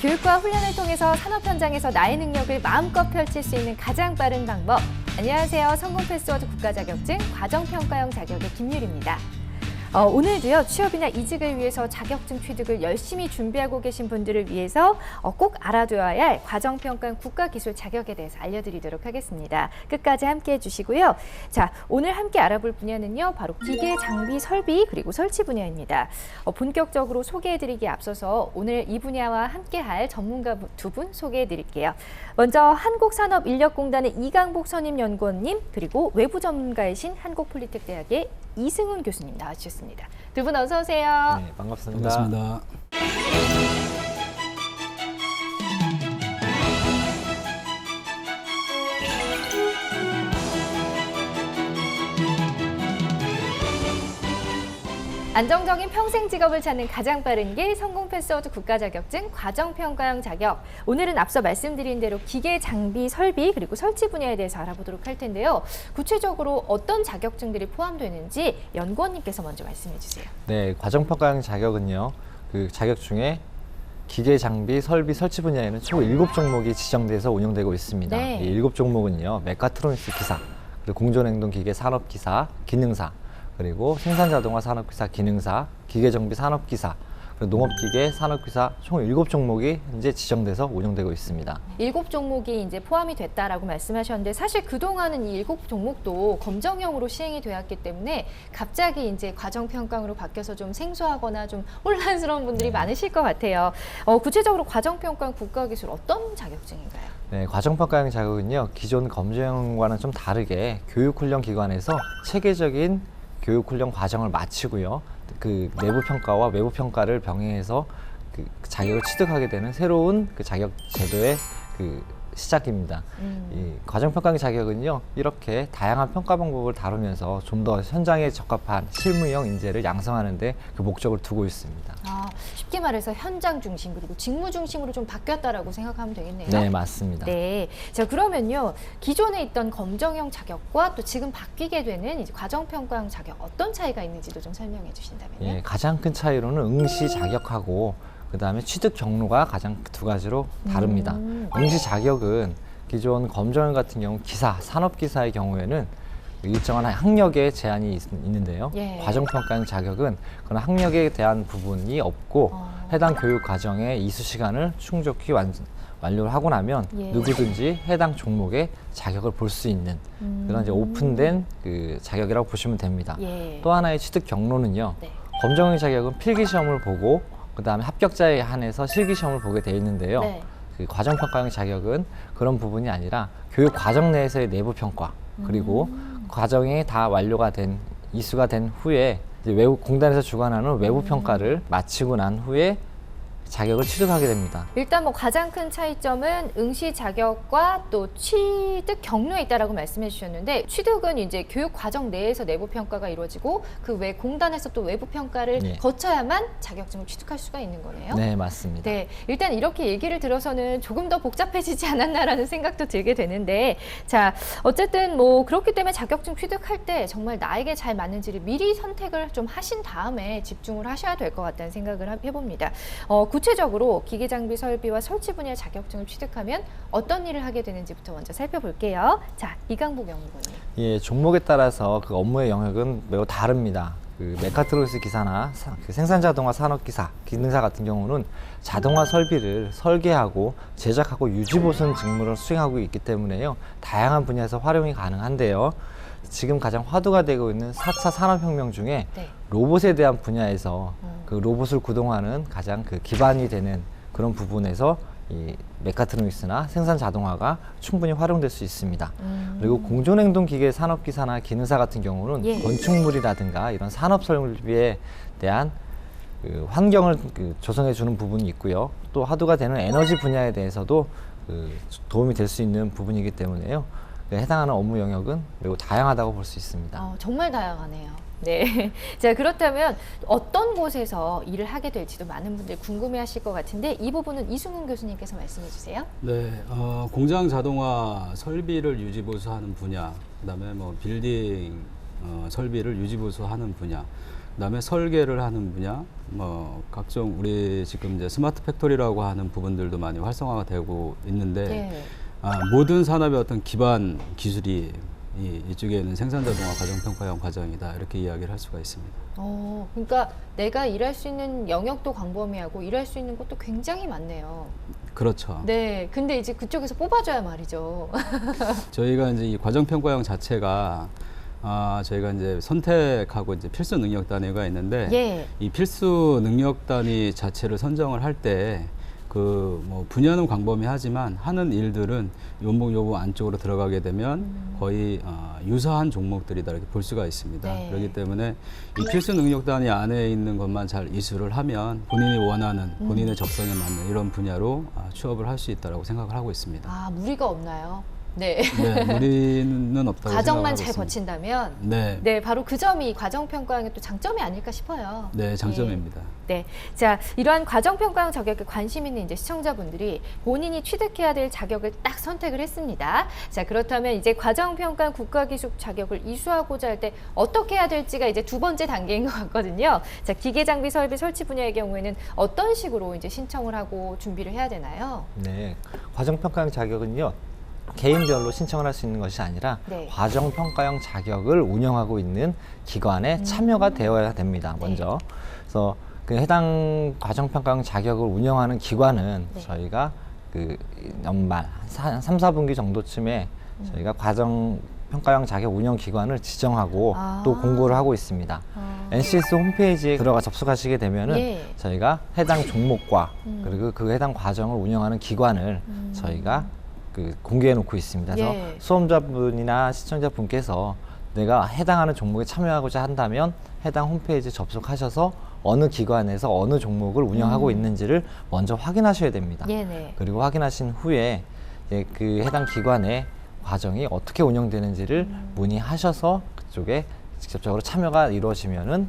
교육과 훈련을 통해서 산업 현장에서 나의 능력을 마음껏 펼칠 수 있는 가장 빠른 방법. 안녕하세요. 성공 패스워드 국가 자격증 과정평가형 자격의 김유리입니다. 어, 오늘도요 취업이나 이직을 위해서 자격증 취득을 열심히 준비하고 계신 분들을 위해서 어, 꼭 알아둬야 할 과정평가 국가기술 자격에 대해서 알려드리도록 하겠습니다. 끝까지 함께해 주시고요. 자 오늘 함께 알아볼 분야는요 바로 기계 장비 설비 그리고 설치 분야입니다. 어, 본격적으로 소개해드리기에 앞서서 오늘 이 분야와 함께할 전문가 두 분 소개해드릴게요. 먼저 한국산업인력공단의 이강복 선임연구원님 그리고 외부 전문가이신 한국폴리텍대학의 이승훈 교수님 나와주셨습니다. 두 분 어서 오세요. 네, 반갑습니다. 반갑습니다. 안정적인 평생 직업을 찾는 가장 빠른 길 성공 패스워드 국가 자격증 과정 평가형 자격. 오늘은 앞서 말씀드린 대로 기계 장비 설비 그리고 설치 분야에 대해서 알아보도록 할 텐데요. 구체적으로 어떤 자격증들이 포함되는지 연구원님께서 먼저 말씀해 주세요. 네, 과정 평가형 자격은요. 그 자격 중에 기계 장비 설비 설치 분야에는 총 일곱 종목이 지정돼서 운영되고 있습니다. 네. 이 일곱 종목은요. 메카트로닉스 기사, 그리고 공존 행동 기계 산업 기사, 기능사, 그리고 생산 자동화 산업 기사, 기능사, 기계 정비 산업 기사, 그리고 농업기계 산업 기사 총 일곱 종목이 현재 지정돼서 운영되고 있습니다. 일곱 종목이 이제 포함이 됐다라고 말씀하셨는데 사실 그동안은 이 일곱 종목도 검정형으로 시행이 되었기 때문에 갑자기 이제 과정 평가로 바뀌어서 좀 생소하거나 좀 혼란스러운 분들이 많으실 것 같아요. 어, 구체적으로 과정 평가 국가기술 어떤 자격증인가요? 네, 과정평가형 자격은요, 기존 검정과는 좀 다르게 교육훈련 기관에서 체계적인 교육 훈련 과정을 마치고요, 그 내부 평가와 외부 평가를 병행해서 그 자격을 취득하게 되는 새로운 그 자격 제도의 그 시작입니다. 음. 이 과정평가형 자격은요, 이렇게 다양한 평가 방법을 다루면서 좀 더 현장에 적합한 실무형 인재를 양성하는데 그 목적을 두고 있습니다. 아, 쉽게 말해서 현장 중심 그리고 직무 중심으로 좀 바뀌었다라고 생각하면 되겠네요. 네, 맞습니다. 네. 자, 그러면요. 기존에 있던 검정형 자격과 또 지금 바뀌게 되는 과정평가형 자격 어떤 차이가 있는지도 좀 설명해 주신다면요. 예, 가장 큰 차이로는 응시 자격하고 그 다음에 취득 경로가 가장 두 가지로 다릅니다. 음. 응시 자격은 기존 검정 같은 경우 기사, 산업기사의 경우에는 일정한 학력에 제한이 있, 는데요 예. 과정평가형 자격은 그런 학력에 대한 부분이 없고 어. 해당 교육 과정의 이수 시간을 충족히 완, 완료를 하고 나면 예. 누구든지 해당 종목의 자격을 볼 수 있는 그런 이제 음. 오픈된 그 자격이라고 보시면 됩니다. 예. 또 하나의 취득 경로는요. 네. 검정의 자격은 필기 시험을 보고 그다음에 합격자에 한해서 실기 시험을 보게 돼 있는데요. 네. 그 과정 평가형 자격은 그런 부분이 아니라 교육 과정 내에서의 내부 평가 그리고 음. 과정이 다 완료가 된 이수가 된 후에 이제 외부 공단에서 주관하는 음. 외부 평가를 마치고 난 후에 자격을 취득하게 됩니다. 일단 뭐 가장 큰 차이점은 응시 자격과 또 취득 경로에 있다라고 말씀해 주셨는데 취득은 이제 교육 과정 내에서 내부 평가가 이루어지고 그 외 공단에서 또 외부 평가를 예. 거쳐야만 자격증을 취득할 수가 있는 거네요. 네, 맞습니다. 네, 일단 이렇게 얘기를 들어서는 조금 더 복잡해지지 않았나라는 생각도 들게 되는데, 자, 어쨌든 뭐 그렇기 때문에 자격증 취득할 때 정말 나에게 잘 맞는지를 미리 선택을 좀 하신 다음에 집중을 하셔야 될 것 같다는 생각을 하- 해봅니다. 어, 구체적으로 기계 장비 설비와 설치 분야 자격증을 취득하면 어떤 일을 하게 되는지부터 먼저 살펴볼게요. 자, 이강복 연구원님. 예, 종목에 따라서 그 업무의 영역은 매우 다릅니다. 그 메카트로니스 기사나 사- 그 생산 자동화 산업 기사, 기능사 같은 경우는 자동화 설비를 설계하고 제작하고 유지 보수 직무를 수행하고 있기 때문에요. 다양한 분야에서 활용이 가능한데요. 지금 가장 화두가 되고 있는 4차 산업혁명 중에 네. 로봇에 대한 분야에서 음. 그 로봇을 구동하는 가장 그 기반이 되는 그런 부분에서 이 메카트로닉스나 생산 자동화가 충분히 활용될 수 있습니다. 음. 그리고 공존행동 기계 산업기사나 기능사 같은 경우는 예. 건축물이라든가 이런 산업 설비에 대한 그 환경을 그 조성해 주는 부분이 있고요. 또 화두가 되는 에너지 분야에 대해서도 그 도움이 될 수 있는 부분이기 때문에요. 그 해당하는 업무 영역은 매우 다양하다고 볼 수 있습니다. 어, 정말 다양하네요. 네. 자, 그렇다면 어떤 곳에서 일을 하게 될지도 많은 분들이 궁금해 하실 것 같은데 이 부분은 이승훈 교수님께서 말씀해 주세요. 네, 어, 공장 자동화 설비를 유지 보수하는 분야, 그 다음에 뭐 빌딩 어, 설비를 유지 보수하는 분야, 그 다음에 설계를 하는 분야, 뭐 각종 우리 지금 이제 스마트 팩토리라고 하는 부분들도 많이 활성화가 되고 있는데 네. 아, 모든 산업의 어떤 기반 기술이 이, 이쪽에 있는 생산 자동화 과정 평가형 과정이다 이렇게 이야기를 할 수가 있습니다. 어, 그러니까 내가 일할 수 있는 영역도 광범위하고 일할 수 있는 곳도 굉장히 많네요. 그렇죠. 네, 근데 이제 그쪽에서 뽑아줘야 말이죠. 저희가 이제 이 과정 평가형 자체가 아, 저희가 이제 선택하고 이제 필수 능력 단위가 있는데 예. 이 필수 능력 단위 자체를 선정을 할때 그 뭐 분야는 광범위하지만 하는 일들은 요목 요목 안쪽으로 들어가게 되면 거의 어, 유사한 종목들이다 이렇게 볼 수가 있습니다. 네. 그렇기 때문에 이 필수 능력 단위 안에 있는 것만 잘 이수를 하면 본인이 원하는 본인의 적성에 맞는 이런 분야로 아, 취업을 할 수 있다라고 생각을 하고 있습니다. 아, 무리가 없나요? 네. 네, 무리는 없다고 과정만 잘 있습니다. 거친다면 네, 네, 바로 그 점이 과정 평가형의 또 장점이 아닐까 싶어요. 네 장점입니다. 네. 자, 이러한 과정 평가형 자격에 관심 있는 이제 시청자분들이 본인이 취득해야 될 자격을 딱 선택을 했습니다. 자, 그렇다면 이제 과정 평가 국가기술 자격을 이수하고자 할 때 어떻게 해야 될지가 이제 두 번째 단계인 것 같거든요. 자, 기계 장비 설비 설치 분야의 경우에는 어떤 식으로 이제 신청을 하고 준비를 해야 되나요? 네, 과정 평가형 자격은요 개인별로 신청을 할 수 있는 것이 아니라 네. 과정 평가형 자격을 운영하고 있는 기관에 참여가 되어야 됩니다. 음. 네. 먼저 그래서 그 해당 과정 평가형 자격을 운영하는 기관은 네. 저희가 그 연말 사- 삼, 사분기 정도쯤에 음. 저희가 과정 평가형 자격 운영 기관을 지정하고 아. 또 공고를 하고 있습니다. 어, NCS 홈페이지에 들어가 접속하시게 되면은 예. 저희가 해당 종목과 음. 그리고 그 해당 과정을 운영하는 기관을 음. 저희가 그 공개해 놓고 있습니다. 그래서 예. 수험자분이나 시청자분께서 내가 해당하는 종목에 참여하고자 한다면 해당 홈페이지 접속하셔서 어느 기관에서 어느 종목을 운영하고 음. 있는지를 먼저 확인하셔야 됩니다. 네네. 그리고 확인하신 후에 이제 그 해당 기관의 과정이 어떻게 운영되는지를 음. 문의하셔서 그쪽에 직접적으로 참여가 이루어지면은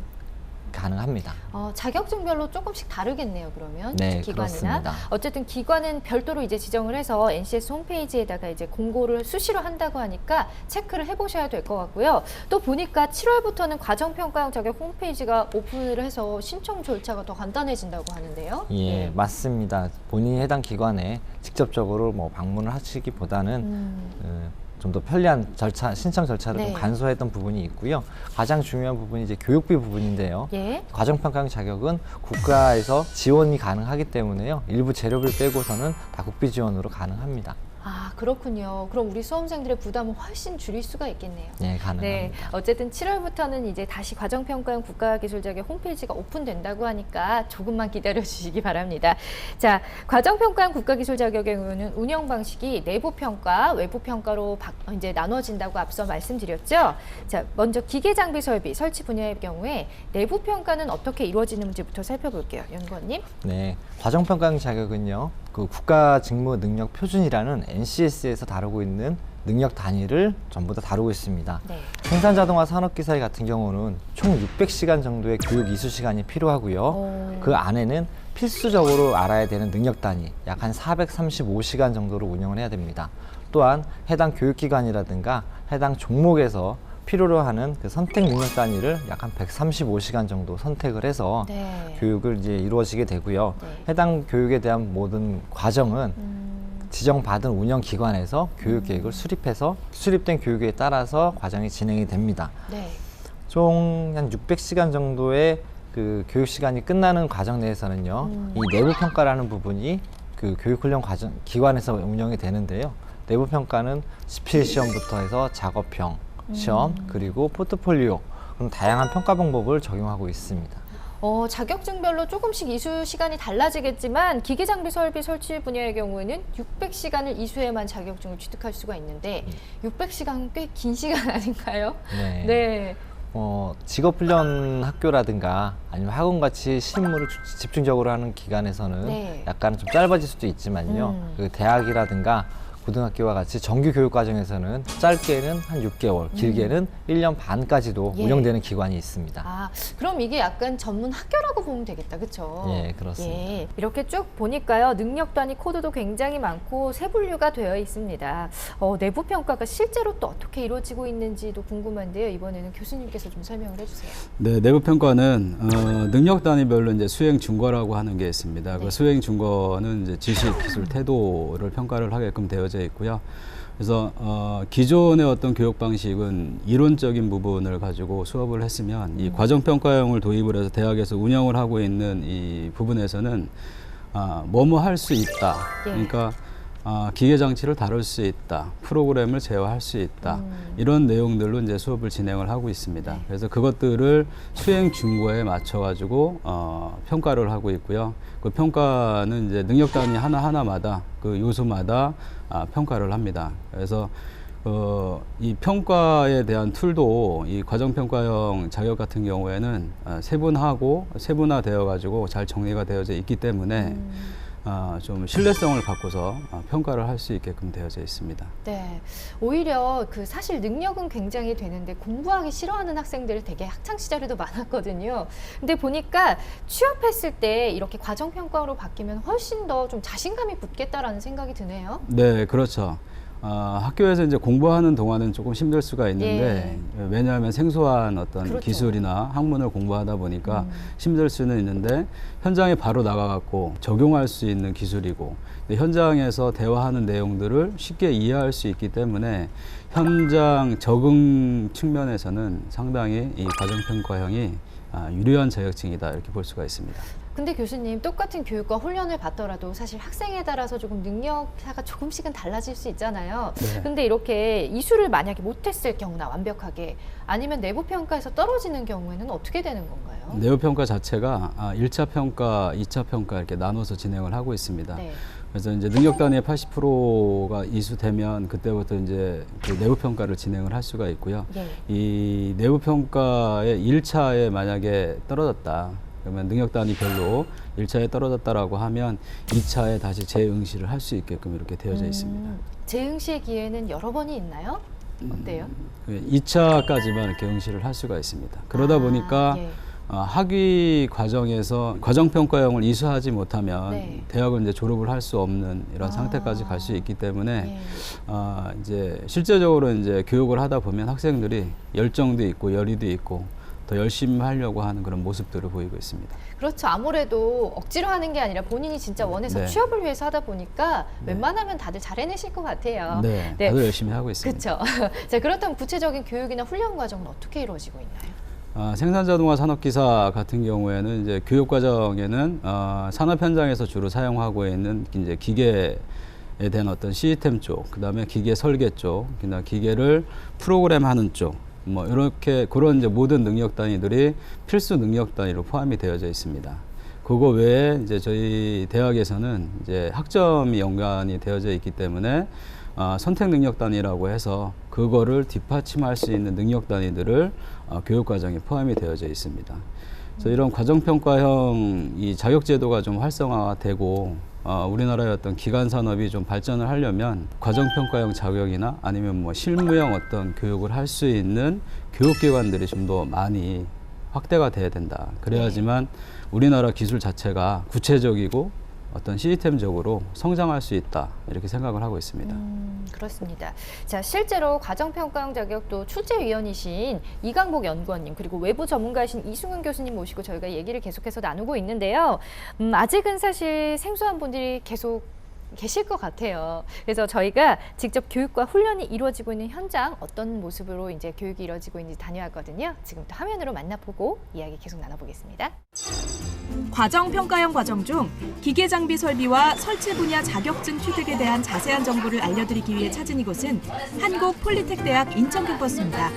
가능합니다. 어, 자격증별로 조금씩 다르겠네요, 그러면. 네, 기관이나. 그렇습니다. 어쨌든 기관은 별도로 이제 지정을 해서 NCS 홈페이지에다가 이제 공고를 수시로 한다고 하니까 체크를 해보셔야 될 것 같고요. 또 보니까 7월부터는 과정평가형 자격 홈페이지가 오픈을 해서 신청 절차가 더 간단해진다고 하는데요. 예, 네. 맞습니다. 본인이 해당 기관에 직접적으로 뭐 방문을 하시기보다는 음, 좀 더 편리한 절차, 신청 절차를 네. 좀 간소했던 부분이 있고요. 가장 중요한 부분이 이제 교육비 부분인데요. 예. 과정평가형 자격은 국가에서 지원이 가능하기 때문에요. 일부 재료비를 빼고서는 다 국비 지원으로 가능합니다. 아, 그렇군요. 그럼 우리 수험생들의 부담을 훨씬 줄일 수가 있겠네요. 네, 가능합니다. 네, 어쨌든 7월부터는 이제 다시 과정평가형 국가기술자격 홈페이지가 오픈된다고 하니까 조금만 기다려 주시기 바랍니다. 자, 과정평가형 국가기술 자격의 경우는 운영 방식이 내부 평가, 외부 평가로 바- 이제 나눠진다고 앞서 말씀드렸죠. 자, 먼저 기계 장비 설비 설치 분야의 경우에 내부 평가는 어떻게 이루어지는지부터 살펴볼게요, 연구원님. 네, 과정평가형 자격은요, 그 국가 직무 능력 표준이라는 NCS에서 다루고 있는 능력 단위를 전부 다 다루고 있습니다. 네. 생산 자동화 산업기사회 같은 경우는 총 600시간 정도의 교육 이수 시간이 필요하고요. 오. 그 안에는 필수적으로 알아야 되는 능력 단위 약 한 435시간 정도로 운영을 해야 됩니다. 또한 해당 교육기관이라든가 해당 종목에서 필요로 하는 그 선택 능력 단위를 약 한 135시간 정도 선택을 해서 네. 교육을 이제 이루어지게 되고요. 네. 해당 교육에 대한 모든 과정은 음, 지정받은 운영 기관에서 교육 계획을 수립해서 수립된 교육에 따라서 과정이 진행이 됩니다. 네. 총한 600시간 정도의 그 교육 시간이 끝나는 과정 내에서는요, 음. 이 내부 평가라는 부분이 그 교육 훈련 과정 기관에서 운영이 되는데요. 내부 평가는 지필 시험부터 해서 작업형 시험 음. 그리고 포트폴리오 그런 다양한 평가 방법을 적용하고 있습니다. 어, 자격증별로 조금씩 이수 시간이 달라지겠지만 기계 장비 설비 설치 분야의 경우에는 600시간을 이수해만 자격증을 취득할 수가 있는데 600시간 꽤 긴 시간 아닌가요? 네. 네. 어, 직업훈련 학교라든가 아니면 학원 같이 실무를 주- 집중적으로 하는 기관에서는 네. 약간 좀 짧아질 수도 있지만요. 음. 그 대학이라든가 고등학교와 같이 정규 교육 과정에서는 짧게는 한 6개월, 길게는 1년 반까지도 예. 운영되는 기관이 있습니다. 아, 그럼 이게 약간 전문 학교라고 보면 되겠다, 그렇죠? 예, 그렇습니다. 예, 이렇게 쭉 보니까요 능력 단위 코드도 굉장히 많고 세 분류가 되어 있습니다. 어, 내부 평가가 실제로 또 어떻게 이루어지고 있는지도 궁금한데요. 이번에는 교수님께서 좀 설명을 해주세요. 네, 내부 평가는 어, 능력 단위별로 이제 수행 중과라고 하는 게 있습니다. 네. 그 수행 중과는 이제 지식, 기술, 태도를 평가를 하게끔 되어져 있고요. 그래서 어, 기존의 어떤 교육 방식은 이론적인 부분을 가지고 수업을 했으면 음. 이 과정 평가형을 도입을 해서 대학에서 운영을 하고 있는 이 부분에서는 아, 뭐뭐 할 수 있다. 예. 그러니까 아, 기계 장치를 다룰 수 있다. 프로그램을 제어할 수 있다. 음. 이런 내용들로 이제 수업을 진행을 하고 있습니다. 네. 그래서 그것들을 수행 중과에 맞춰 가지고 어, 평가를 하고 있고요. 그 평가는 이제 능력 단위 하나 하나마다 그 요소마다 아, 평가를 합니다. 그래서 어, 이 평가에 대한 툴도 이 과정 평가형 자격 같은 경우에는 아, 세분하고 세분화되어 가지고 잘 정리가 되어져 있기 때문에 음. 아, 좀 신뢰성을 갖고서 아, 평가를 할 수 있게끔 되어져 있습니다. 네, 오히려 그 사실 능력은 굉장히 되는데 공부하기 싫어하는 학생들이 되게 학창 시절에도 많았거든요. 근데 보니까 취업했을 때 이렇게 과정 평가로 바뀌면 훨씬 더 좀 자신감이 붙겠다라는 생각이 드네요. 네, 그렇죠. 아, 학교에서 이제 공부하는 동안은 조금 힘들 수가 있는데 왜냐하면 생소한 어떤 그렇죠. 기술이나 학문을 공부하다 보니까 음. 힘들 수는 있는데 현장에 바로 나가갖고 적용할 수 있는 기술이고 현장에서 대화하는 내용들을 쉽게 이해할 수 있기 때문에 현장 적응 측면에서는 상당히 이 과정평가형이 아, 유리한 자격증이다 이렇게 볼 수가 있습니다. 근데 교수님 똑같은 교육과 훈련을 받더라도 사실 학생에 따라서 조금 능력 차가 조금씩은 달라질 수 있잖아요. 네. 근데 이렇게 이수를 만약에 못했을 경우나 완벽하게 아니면 내부 평가에서 떨어지는 경우에는 어떻게 되는 건가요? 내부 평가 자체가 아, 1차 평가, 2차 평가 이렇게 나눠서 진행을 하고 있습니다. 네. 그래서 이제 능력 단위의 80%가 이수되면 그때부터 이제 그 내부 평가를 진행을 할 수가 있고요. 예. 이 내부 평가의 1차에 만약에 떨어졌다. 그러면 능력 단위별로 1차에 떨어졌다라고 하면 2차에 다시 재응시를 할 수 있게끔 이렇게 되어져 있습니다. 음, 재응시의 기회는 여러 번이 있나요? 어때요? 그 2차까지만 이렇게 응시를 할 수가 있습니다. 그러다 아, 보니까 예. 어, 학위 과정에서 과정평가형을 이수하지 못하면 네. 대학을 이제 졸업을 할 수 없는 이런 아. 상태까지 갈 수 있기 때문에 예. 아, 이제 실제적으로 이제 교육을 하다 보면 학생들이 열정도 있고 열의도 있고 더 열심히 하려고 하는 그런 모습들을 보이고 있습니다. 그렇죠. 아무래도 억지로 하는 게 아니라 본인이 진짜 원해서 네. 취업을 위해서 하다 보니까 네. 웬만하면 다들 잘 해내실 것 같아요. 네, 네. 다들 열심히 하고 있습니다. 그렇죠. 자, 그렇다면 구체적인 교육이나 훈련 과정은 어떻게 이루어지고 있나요? 아, 생산자동화 산업기사 같은 경우에는 이제 교육 과정에는 어, 산업 현장에서 주로 사용하고 있는 이제 기계 에 대한 어떤 시스템 쪽, 그 다음에 기계 설계 쪽, 그다음 기계를 프로그램하는 쪽, 뭐 이렇게 그런 이제 모든 능력 단위들이 필수 능력 단위로 포함이 되어져 있습니다. 그거 외에 이제 저희 대학에서는 이제 학점이 연관이 되어져 있기 때문에 아, 선택 능력 단위라고 해서 그거를 뒷받침할 수 있는 능력 단위들을 어, 교육 과정에 포함이 되어져 있습니다. 그래서 이런 과정 평가형 이 자격 제도가 좀 활성화되고 어, 우리나라의 어떤 기관 산업이 좀 발전을 하려면 과정 평가형 자격이나 아니면 뭐 실무형 어떤 교육을 할 수 있는 교육 기관들이 좀 더 많이 확대가 돼야 된다. 그래야지만 우리나라 기술 자체가 구체적이고 어떤 시스템적으로 성장할 수 있다 이렇게 생각을 하고 있습니다. 음, 그렇습니다. 자, 실제로 과정평가형 자격도 출제위원이신 이강복 연구원님 그리고 외부 전문가이신 이승훈 교수님 모시고 저희가 얘기를 계속해서 나누고 있는데요. 음, 아직은 사실 생소한 분들이 계속 계실 것 같아요. 그래서 저희가 직접 교육과 훈련이 이루어지고 있는 현장 어떤 모습으로 이제 교육이 이루어지고 있는지 다녀왔거든요. 지금부터 화면으로 만나보고 이야기 계속 나눠보겠습니다. 과정 평가형 과정 중 기계 장비 설비와 설치 분야 자격증 취득에 대한 자세한 정보를 알려드리기 위해 찾은 이곳은 한국 폴리텍 대학 인천 캠퍼스입니다.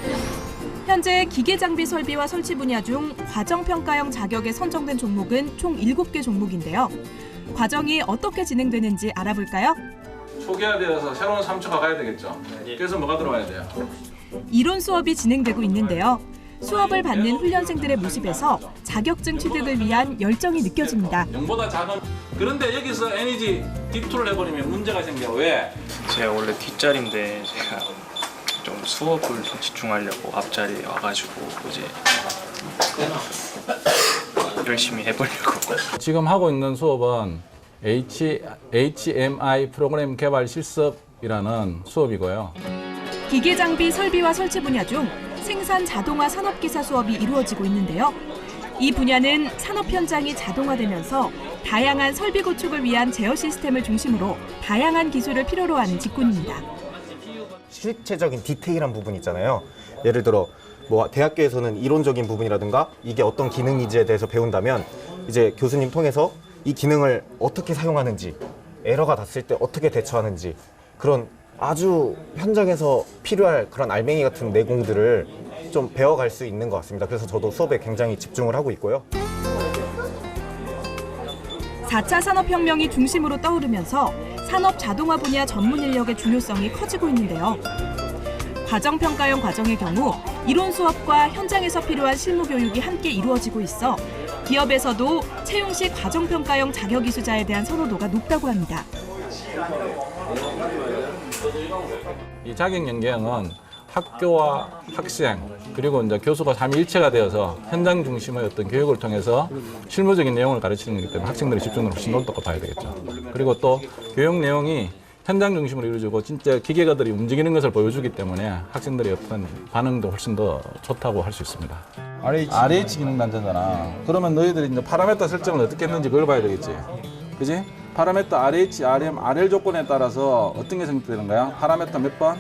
현재 기계 장비 설비와 설치 분야 중 과정 평가형 자격에 선정된 종목은 총 7개 종목인데요. 과정이 어떻게 진행되는지 알아볼까요? 초기화 되어서 새로운 삼초가 가야 되겠죠. 그래서 뭐가 들어와야 돼요? 이론 수업이 진행되고 있는데요. 수업을 받는 훈련생들의 모습에서 자격증 취득을 위한 열정이 느껴집니다. 0보다 작은 그런데 여기서 에너지 딥투를 해버리면 문제가 생겨. 왜? 제가 원래 뒷자리인데 제가 좀 수업을 좀 집중하려고 앞자리에 와가지고 이제 열심히 해보려고 지금 하고 있는 수업은 H, HMI 프로그램 개발 실습이라는 수업이고요. 기계 장비 설비와 설치 분야 중 생산 자동화 산업 기사 수업이 이루어지고 있는데요. 이 분야는 산업 현장이 자동화되면서 다양한 설비 구축을 위한 제어 시스템을 중심으로 다양한 기술을 필요로 하는 직군입니다. 실체적인 디테일한 부분 있잖아요. 예를 들어 뭐 대학교에서는 이론적인 부분이라든가 이게 어떤 기능인지에 대해서 배운다면 이제 교수님 통해서 이 기능을 어떻게 사용하는지 에러가 났을 때 어떻게 대처하는지 그런 아주 현장에서 필요할 그런 알맹이 같은 내공들을 좀 배워갈 수 있는 것 같습니다. 그래서 저도 수업에 굉장히 집중을 하고 있고요. 4차 산업혁명이 중심으로 떠오르면서 산업 자동화 분야 전문 인력의 중요성이 커지고 있는데요. 과정평가형 과정의 경우 이론 수업과 현장에서 필요한 실무 교육이 함께 이루어지고 있어 기업에서도 채용 시 과정평가형 자격 이수자에 대한 선호도가 높다고 합니다. 이 자격 연계형은 학교와 학생 그리고 이제 교수가 삼위일체가 되어서 현장 중심의 어떤 교육을 통해서 실무적인 내용을 가르치는 거기 때문에 학생들의 집중도를 훨씬 높다고 봐야 되겠죠. 그리고 또 교육 내용이 현장 중심으로 이루어지고 진짜 기계가들이 움직이는 것을 보여주기 때문에 학생들의 어떤 반응도 훨씬 더 좋다고 할 수 있습니다. RH, 기능 단자잖아. 그러면 너희들이 이제 파라메터 설정을 어떻게 했는지 그걸 봐야 되겠지. 그지? 파라메터 RH, RM, RL 조건에 따라서 어떤 게 선택되는 거야? 파라메터 몇 번?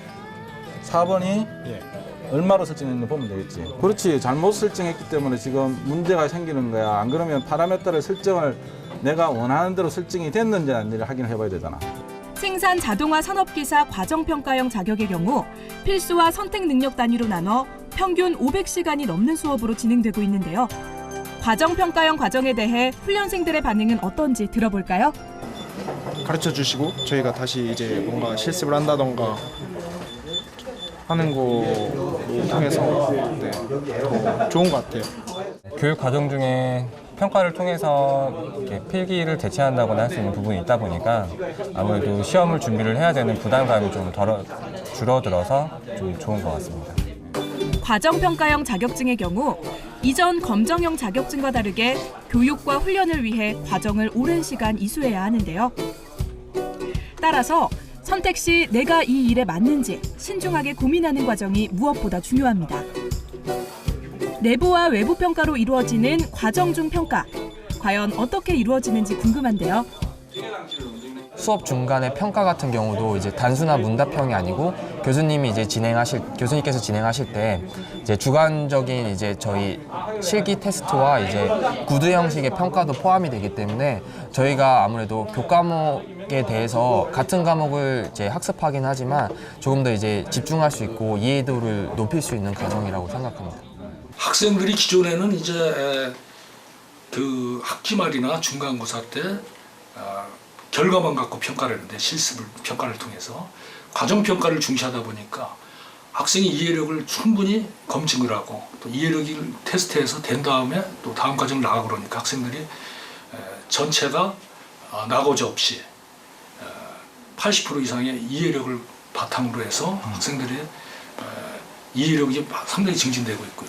4번이 얼마로 설정했는지 보면 되겠지. 그렇지. 잘못 설정했기 때문에 지금 문제가 생기는 거야. 안 그러면 파라메터를 설정을 내가 원하는 대로 설정이 됐는지 아닌지 확인을 해봐야 되잖아. 생산 자동화 산업기사 과정평가형 자격의 경우 필수와 선택 능력 단위로 나눠 평균 500시간이 넘는 수업으로 진행되고 있는데요. 과정평가형 과정에 대해 훈련생들의 반응은 어떤지 들어볼까요? 가르쳐 주시고 저희가 다시 이제 뭔가 실습을 한다던가 하는 거를 통해서 네, 더 좋은 것 같아요. 교육 과정 중에 평가를 통해서 이렇게 필기를 대체한다거나 할 수 있는 부분이 있다 보니까 아무래도 시험을 준비를 해야 되는 부담감이 좀 덜어, 줄어들어서 좀 좋은 것 같습니다. 과정평가형 자격증의 경우 이전 검정형 자격증과 다르게 교육과 훈련을 위해 과정을 오랜 시간 이수해야 하는데요. 따라서 선택 시 내가 이 일에 맞는지 신중하게 고민하는 과정이 무엇보다 중요합니다. 내부와 외부 평가로 이루어지는 과정 중 평가. 과연 어떻게 이루어지는지 궁금한데요. 수업 중간에 평가 같은 경우도 이제 단순한 문답형이 아니고 교수님이 이제 진행하실 교수님께서 진행하실 때 이제 주관적인 이제 저희 실기 테스트와 이제 구두 형식의 평가도 포함이 되기 때문에 저희가 아무래도 교과목 에 대해서 같은 과목을 이제 학습하긴 하지만 조금 더 이제 집중할 수 있고 이해도를 높일 수 있는 과정이라고 생각합니다. 학생들이 기존에는 이제 에, 그 학기 말이나 중간고사 때 아, 결과만 갖고 평가를 했는데 실습을 평가를 통해서 과정 평가를 중시하다 보니까 학생이 이해력을 충분히 검증을 하고 또 이해력을 테스트해서 된 다음에 또 다음 과정을 나가고 그러니까 학생들이 에, 전체가 아, 나고자 없이 에, 80% 이상의 이해력을 바탕으로 해서 학생들의 에, 이해력이 상당히 증진되고 있고요.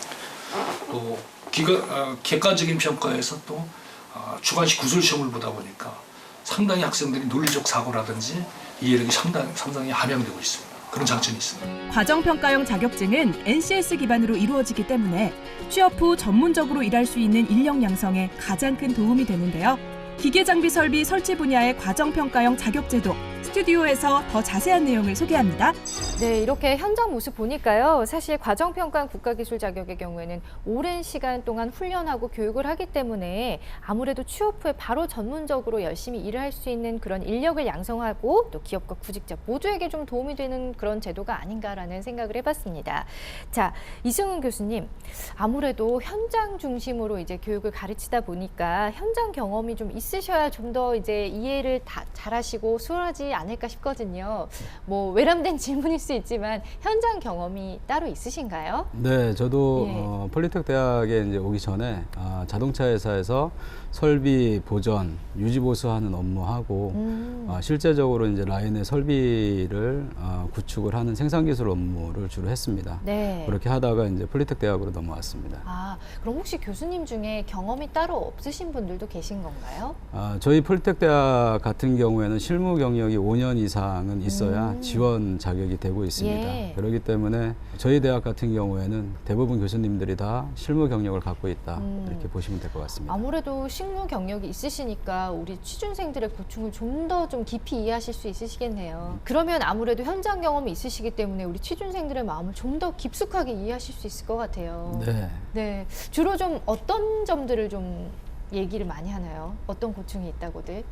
또 기가, 어, 객관적인 평가에서 또 어, 주관식 구술 시험을 보다 보니까 상당히 학생들이 논리적 사고라든지 이해력이 상당히, 상당히 함양되고 있습니다. 그런 장점이 있습니다. 과정평가형 자격증은 NCS 기반으로 이루어지기 때문에 취업 후 전문적으로 일할 수 있는 인력 양성에 가장 큰 도움이 되는데요. 기계 장비 설비 설치 분야의 과정평가형 자격제도 스튜디오에서 더 자세한 내용을 소개합니다. 네, 이렇게 현장 모습 보니까요. 사실 과정평가 국가기술 자격의 경우에는 오랜 시간 동안 훈련하고 교육을 하기 때문에 아무래도 취업 후에 바로 전문적으로 열심히 일을 할 수 있는 그런 인력을 양성하고 또 기업과 구직자 모두에게 좀 도움이 되는 그런 제도가 아닌가라는 생각을 해봤습니다. 자, 이승훈 교수님, 아무래도 현장 중심으로 이제 교육을 가르치다 보니까 현장 경험이 좀 있으셔야 좀 더 이제 이해를 다 잘하시고 수월하지 않을까 싶거든요. 뭐 외람된 질문일 수 있지만 현장 경험이 따로 있으신가요? 네, 저도 예. 어, 폴리텍 대학에 이제 오기 전에 아, 자동차 회사에서 설비 보전, 유지 보수하는 업무하고 음. 아, 실제적으로 이제 라인의 설비를 아, 구축을 하는 생산 기술 업무를 주로 했습니다. 네. 그렇게 하다가 이제 폴리텍 대학으로 넘어왔습니다. 아, 그럼 혹시 교수님 중에 경험이 따로 없으신 분들도 계신 건가요? 아, 저희 폴텍 대학 같은 경우에는 실무 경력이 5년 이상은 있어야 음. 지원 자격이 되고 있습니다. 예. 그렇기 때문에 저희 대학 같은 경우에는 대부분 교수님들이 다 실무 경력을 갖고 있다 음. 이렇게 보시면 될 것 같습니다. 아무래도 식무 경력이 있으시니까 우리 취준생들의 고충을 좀더좀 깊이 이해하실 수 있으시겠네요. 그러면 아무래도 현장 경험이 있으시기 때문에 우리 취준생들의 마음을 좀 더 깊숙하게 이해하실 수 있을 것 같아요. 네. 네. 주로 좀 어떤 점들을 좀 얘기를 많이 하나요? 어떤 고충이 있다고들?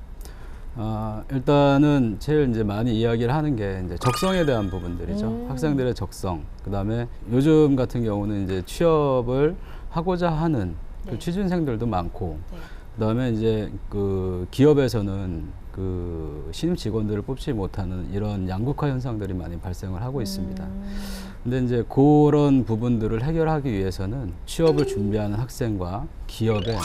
아, 일단은 제일 이제 많이 이야기를 하는 게 이제 적성에 대한 부분들이죠. 음. 학생들의 적성. 그다음에 요즘 같은 경우는 이제 취업을 하고자 하는 그 네. 취준생들도 많고 네. 그다음에 이제 그 기업에서는 그 신입 직원들을 뽑지 못하는 이런 양극화 현상들이 많이 발생을 하고 있습니다. 음. 근데 이제 그런 부분들을 해결하기 위해서는 취업을 준비하는 학생과 기업의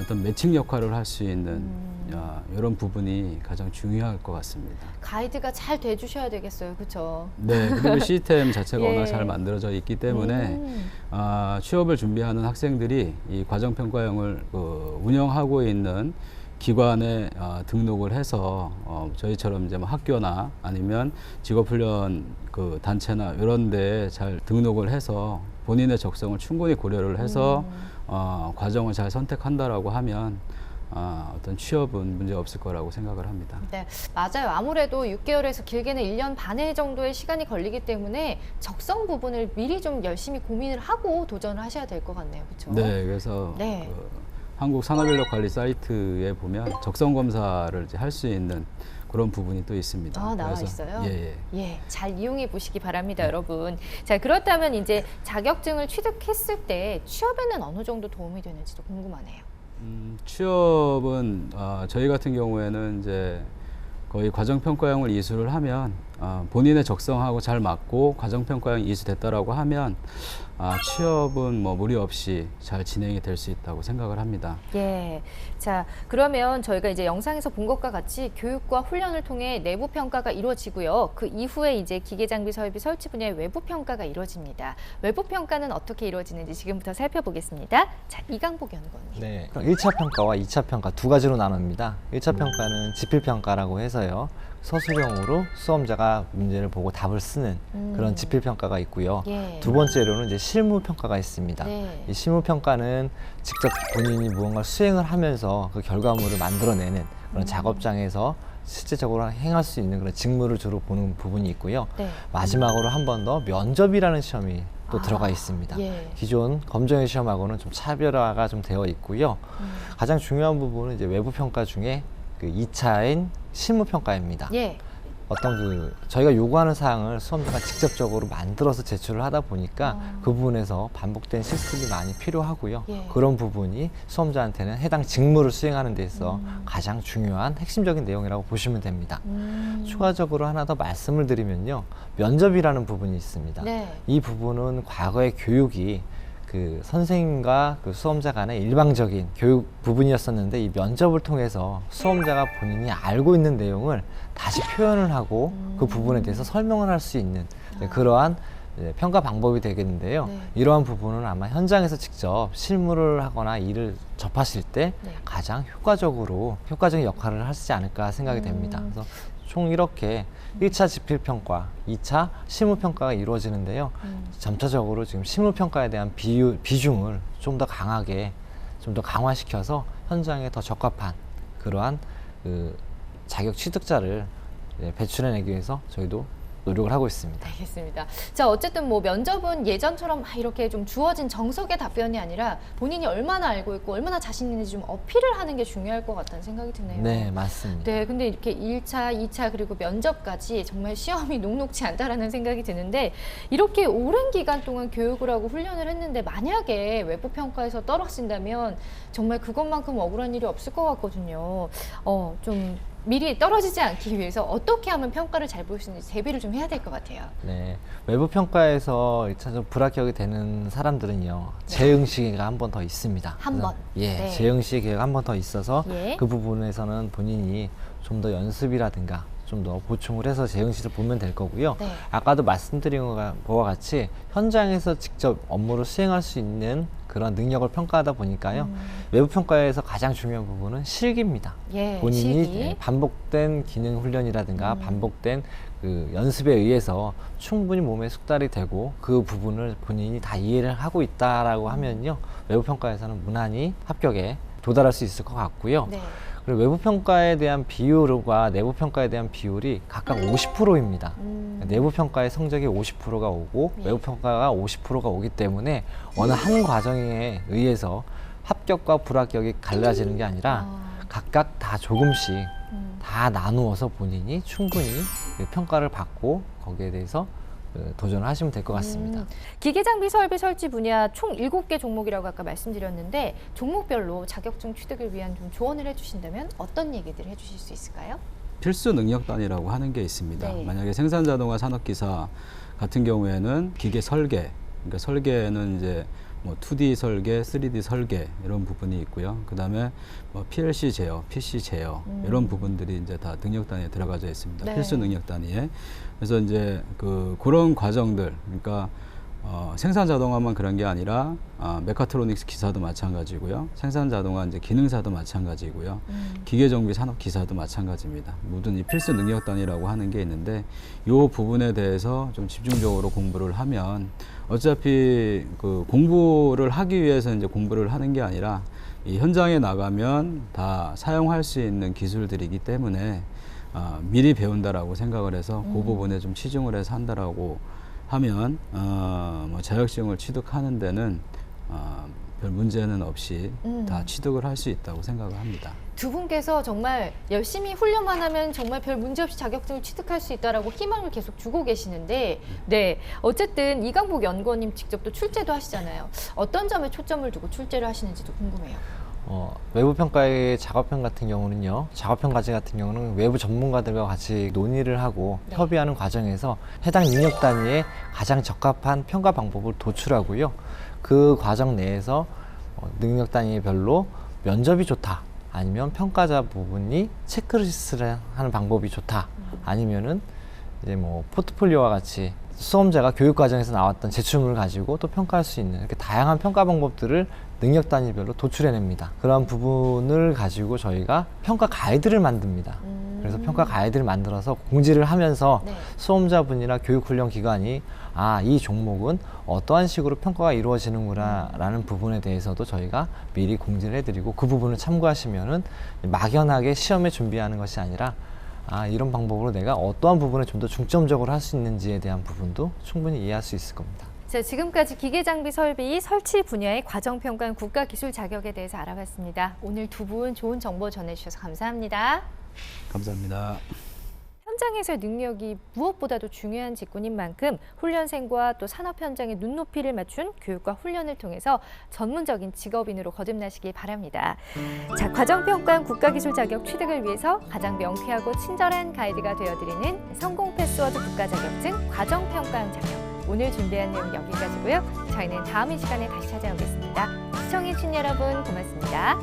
어떤 매칭 역할을 할 수 있는 음. 야, 이런 부분이 가장 중요할 것 같습니다. 가이드가 잘 돼주셔야 되겠어요. 그렇죠? 네, 그리고 시스템 자체가 예. 워낙 잘 만들어져 있기 때문에 음. 아, 취업을 준비하는 학생들이 이 과정 평가형을 그 운영하고 있는 기관에 아, 등록을 해서 어, 저희처럼 이제 뭐 학교나 아니면 직업훈련 그 단체나 이런 데에 잘 등록을 해서 본인의 적성을 충분히 고려를 해서 음. 어, 과정을 잘 선택한다라고 하면 아, 어떤 취업은 문제 없을 거라고 생각을 합니다. 네, 맞아요. 아무래도 6개월에서 길게는 1년 반의 정도의 시간이 걸리기 때문에 적성 부분을 미리 좀 열심히 고민을 하고 도전을 하셔야 될 것 같네요. 그렇죠? 네, 그래서 네. 그 한국 산업인력 관리 사이트에 보면 적성 검사를 이제 할 수 있는 그런 부분이 또 있습니다. 아, 나와 있어요? 예, 예. 예, 잘 이용해 보시기 바랍니다, 여러분. 자, 그렇다면 이제 자격증을 취득했을 때 취업에는 어느 정도 도움이 되는지도 궁금하네요. 음, 취업은 어, 저희 같은 경우에는 이제 거의 과정평가형을 이수를 하면 어, 본인의 적성하고 잘 맞고 과정평가형 이수됐다라고 하면 아, 취업은 뭐 무리 없이 잘 진행이 될 수 있다고 생각을 합니다. 예. 자, 그러면 저희가 이제 영상에서 본 것과 같이 교육과 훈련을 통해 내부 평가가 이루어지고요. 그 이후에 이제 기계 장비 설비 설치 분야의 외부 평가가 이루어집니다. 외부 평가는 어떻게 이루어지는지 지금부터 살펴보겠습니다. 자, 이강복 연구원님. 네. 1차 평가와 2차 평가 두 가지로 나눕니다. 1차 평가는 지필 평가라고 해서요. 서술형으로 수험자가 문제를 보고 답을 쓰는 음. 그런 지필 평가가 있고요. 예. 두 번째로는 이제 실무 평가가 있습니다. 네. 이 실무 평가는 직접 본인이 무언가를 수행을 하면서 그 결과물을 만들어내는 그런 음. 작업장에서 실제적으로 행할 수 있는 그런 직무를 주로 보는 부분이 있고요. 네. 마지막으로 한 번 더 면접이라는 시험이 또 아, 들어가 있습니다. 예. 기존 검정의 시험하고는 좀 차별화가 좀 되어 있고요. 음. 가장 중요한 부분은 이제 외부 평가 중에 그 2차인 실무 평가입니다. 예. 어떤 그 저희가 요구하는 사항을 수험자가 직접적으로 만들어서 제출을 하다 보니까 아. 그 부분에서 반복된 실습이 많이 필요하고요. 예. 그런 부분이 수험자한테는 해당 직무를 수행하는 데 있어 음. 가장 중요한 핵심적인 내용이라고 보시면 됩니다. 음. 추가적으로 하나 더 말씀을 드리면요. 면접이라는 부분이 있습니다. 네. 이 부분은 과거의 교육이 그 선생님과 그 수험자 간의 일방적인 교육 부분이었었는데 이 면접을 통해서 수험자가 본인이 알고 있는 내용을 다시 표현을 하고 그 부분에 대해서 설명을 할 수 있는 네, 그러한 평가 방법이 되겠는데요. 네. 이러한 부분은 아마 현장에서 직접 실무를 하거나 일을 접하실 때 네. 가장 효과적으로 효과적인 역할을 하시지 않을까 생각이 됩니다. 음. 그래서 총 이렇게 1차 지필평가, 2차 실무평가가 이루어지는데요. 음. 점차적으로 지금 실무평가에 대한 비유, 비중을 좀 더 강하게, 좀 더 강화시켜서 현장에 더 적합한 그러한 그 자격 취득자를 이제 배출해내기 위해서 저희도 노력을 하고 있습니다. 알겠습니다. 자, 어쨌든 뭐 면접은 예전처럼 막 이렇게 좀 주어진 정석의 답변이 아니라 본인이 얼마나 알고 있고 얼마나 자신 있는지 좀 어필을 하는 게 중요할 것 같다는 생각이 드네요. 네, 맞습니다. 네, 근데 이렇게 1차, 2차 그리고 면접까지 정말 시험이 녹록지 않다라는 생각이 드는데 이렇게 오랜 기간 동안 교육을 하고 훈련을 했는데 만약에 외부 평가에서 떨어진다면 정말 그것만큼 억울한 일이 없을 것 같거든요. 어, 좀 미리 떨어지지 않기 위해서 어떻게 하면 평가를 잘 볼 수 있는지 대비를 좀 해야 될 것 같아요. 네, 외부 평가에서 1차적 불합격이 되는 사람들은요 재응시 기회가 한 번 더 있습니다. 한 그래서 번? 예, 네. 재응시 기회가 한 번 더 있어서 예. 그 부분에서는 본인이 좀 더 연습이라든가 좀더 보충을 해서 재응시를 보면 될 거고요. 네. 아까도 말씀드린 거와 같이 현장에서 직접 업무를 수행할 수 있는 그런 능력을 평가하다 보니까요. 음. 외부 평가에서 가장 중요한 부분은 실기입니다. 예, 본인이 실기. 네, 반복된 기능 훈련이라든가 음. 반복된 그 연습에 의해서 충분히 몸에 숙달이 되고 그 부분을 본인이 다 이해를 하고 있다라고 하면요 외부 평가에서는 무난히 합격에 도달할 수 있을 것 같고요. 네. 그리고 외부 평가에 대한 비율과 내부 평가에 대한 비율이 각각 50%입니다. 음. 내부 평가의 성적이 50%가 오고 예. 외부 평가가 50%가 오기 때문에 어느 한 과정에 의해서 합격과 불합격이 갈라지는 게 아니라 아, 각각 다 조금씩 음. 다 나누어서 본인이 충분히 그 평가를 받고 거기에 대해서 그 도전을 하시면 될 것 같습니다. 음, 기계장비 설비 설치 분야 총 7개 종목이라고 아까 말씀드렸는데 종목별로 자격증 취득을 위한 좀 조언을 해주신다면 어떤 얘기들 해주실 수 있을까요? 필수 능력단이라고 하는 게 있습니다. 네. 만약에 생산자동화 산업기사 같은 경우에는 기계 설계, 그러니까 설계는 이제 뭐 2D 설계, 3D 설계 이런 부분이 있고요. 그 다음에 뭐 PLC 제어, PC 제어 음. 이런 부분들이 이제 다 능력 단위에 들어가져 있습니다. 네. 필수 능력 단위에. 그래서 이제 그 그런 과정들, 그러니까 어, 생산 자동화만 그런 게 아니라 아, 메카트로닉스 기사도 마찬가지고요. 생산 자동화 이제 기능사도 마찬가지고요. 음. 기계 정비 산업 기사도 마찬가지입니다. 모든 이 필수 능력 단위라고 하는 게 있는데 이 부분에 대해서 좀 집중적으로 공부를 하면 어차피 그 공부를 하기 위해서 이제 공부를 하는 게 아니라 이 현장에 나가면 다 사용할 수 있는 기술들이기 때문에 아, 미리 배운다라고 생각을 해서 그 음. 부분에 좀 치중을 해서 한다라고 하면 어, 뭐 자격증을 취득하는 데는 어, 별 문제는 없이 음. 다 취득을 할 수 있다고 생각을 합니다. 두 분께서 정말 열심히 훈련만 하면 정말 별 문제 없이 자격증을 취득할 수 있다라고 희망을 계속 주고 계시는데, 네 어쨌든 이강복 연구원님 직접 또 출제도 하시잖아요. 어떤 점에 초점을 두고 출제를 하시는지도 궁금해요. 어, 외부 평가의 작업편 같은 경우는요. 작업편 과제 같은 경우는 외부 전문가들과 같이 논의를 하고 네. 협의하는 과정에서 해당 능력 단위에 가장 적합한 평가 방법을 도출하고요. 그 과정 내에서 어, 능력 단위별로 면접이 좋다. 아니면 평가자 부분이 체크리스트를 하는 방법이 좋다. 아니면은 이제 뭐 포트폴리오와 같이 수험자가 교육 과정에서 나왔던 제출물을 가지고 또 평가할 수 있는 이렇게 다양한 평가 방법들을 능력 단위별로 도출해냅니다. 그런 부분을 가지고 저희가 평가 가이드를 만듭니다. 음. 그래서 평가 가이드를 만들어서 공지를 하면서 네. 수험자분이나 교육훈련 기관이 아, 이 종목은 어떠한 식으로 평가가 이루어지는구나 라는 부분에 대해서도 저희가 미리 공지를 해드리고 그 부분을 참고하시면은 막연하게 시험에 준비하는 것이 아니라 아, 이런 방법으로 내가 어떠한 부분에 좀 더 중점적으로 할 수 있는지에 대한 부분도 충분히 이해할 수 있을 겁니다. 자, 지금까지 기계장비 설비 설치 분야의 과정평가 국가 기술 자격에 대해서 알아봤습니다. 오늘 두 분 좋은 정보 전해주셔서 감사합니다. 감사합니다. 현장에서의 능력이 무엇보다도 중요한 직군인 만큼 훈련생과 또 산업 현장의 눈높이를 맞춘 교육과 훈련을 통해서 전문적인 직업인으로 거듭나시길 바랍니다. 자, 과정평가원 국가기술 자격 취득을 위해서 가장 명쾌하고 친절한 가이드가 되어드리는 성공 패스워드 국가자격증 과정평가원 자격. 오늘 준비한 내용 여기까지고요. 저희는 다음 이 시간에 다시 찾아오겠습니다. 시청해주신 여러분 고맙습니다.